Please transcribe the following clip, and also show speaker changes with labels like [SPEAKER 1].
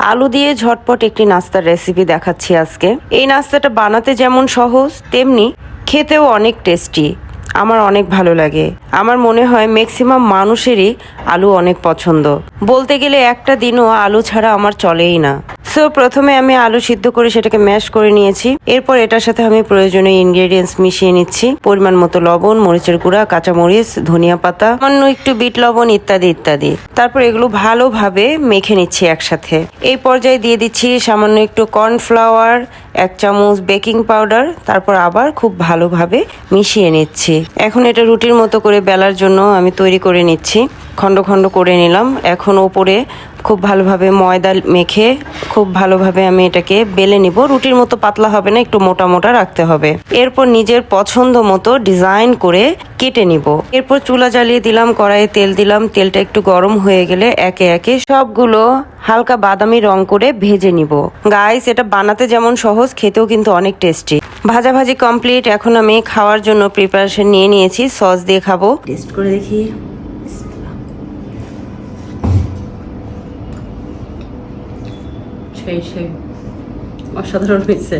[SPEAKER 1] আলু দিয়ে ঝটপট একটি নাস্তার রেসিপি দেখাচ্ছি আজকে। এই নাস্তাটা বানাতে যেমন সহজ, তেমনি খেতেও অনেক টেস্টি আমার অনেক ভালো লাগে। আমার মনে হয় ম্যাক্সিমাম মানুষেরই আলু অনেক পছন্দ। বলতে গেলে একটা দিনও আলু ছাড়া আমার চলেই না। সো প্রথমে আমি আলু সিদ্ধ করে সেটাকে ম্যাশ করে নিয়েছি। এরপর এটার সাথে আমি প্রয়োজনীয় ইনগ্রেডিয়েন্টস মিশিয়ে নিচ্ছি। পরিমাণ মতো লবণ, মরিচের গুঁড়া, কাঁচামরিচ, ধনিয়া পাতা অন্য একটু বিট লবণ ইত্যাদি ইত্যাদি। তারপর এগুলো ভালোভাবে মেখে নিচ্ছি একসাথে। এই পর্যায়ে দিয়ে দিচ্ছি সামান্য একটু কর্নফ্লাওয়ার এক চামচ বেকিং পাউডার তারপর আবার খুব ভালোভাবে মিশিয়ে নিচ্ছি। এখন এটা রুটির মতো করে বেলার জন্য আমি তৈরি করে নিচ্ছি। খণ্ড খণ্ড করে নিলাম। এখন ওপরে খুব ভালোভাবে ময়দা মেখে খুব ভালোভাবে আমি এটাকে বেলে নিব। রুটির মতো পাতলা হবে না, একটু মোটা মোটা রাখতে হবে। এরপর নিজের পছন্দ মতো ডিজাইন করে কেটে নিব। এরপর চুলা জ্বালিয়ে দিলাম, কড়াইয়ে তেল দিলাম, তেলটা একটু গরম হয়ে গেলে একে একে সবগুলো হালকা বাদামি রং করে ভেজে নিব। গাইস এটা বানাতে যেমন সহজ, খেতেও কিন্তু অনেক টেস্টি। ভাজাভাজি কমপ্লিট। এখন আমি খাওয়ার জন্য প্রিপারেশন নিয়ে নিয়েছি। সস দিয়ে খাব। টেস্ট করে দেখি।
[SPEAKER 2] সেই সেই অসাধারণ হয়েছে।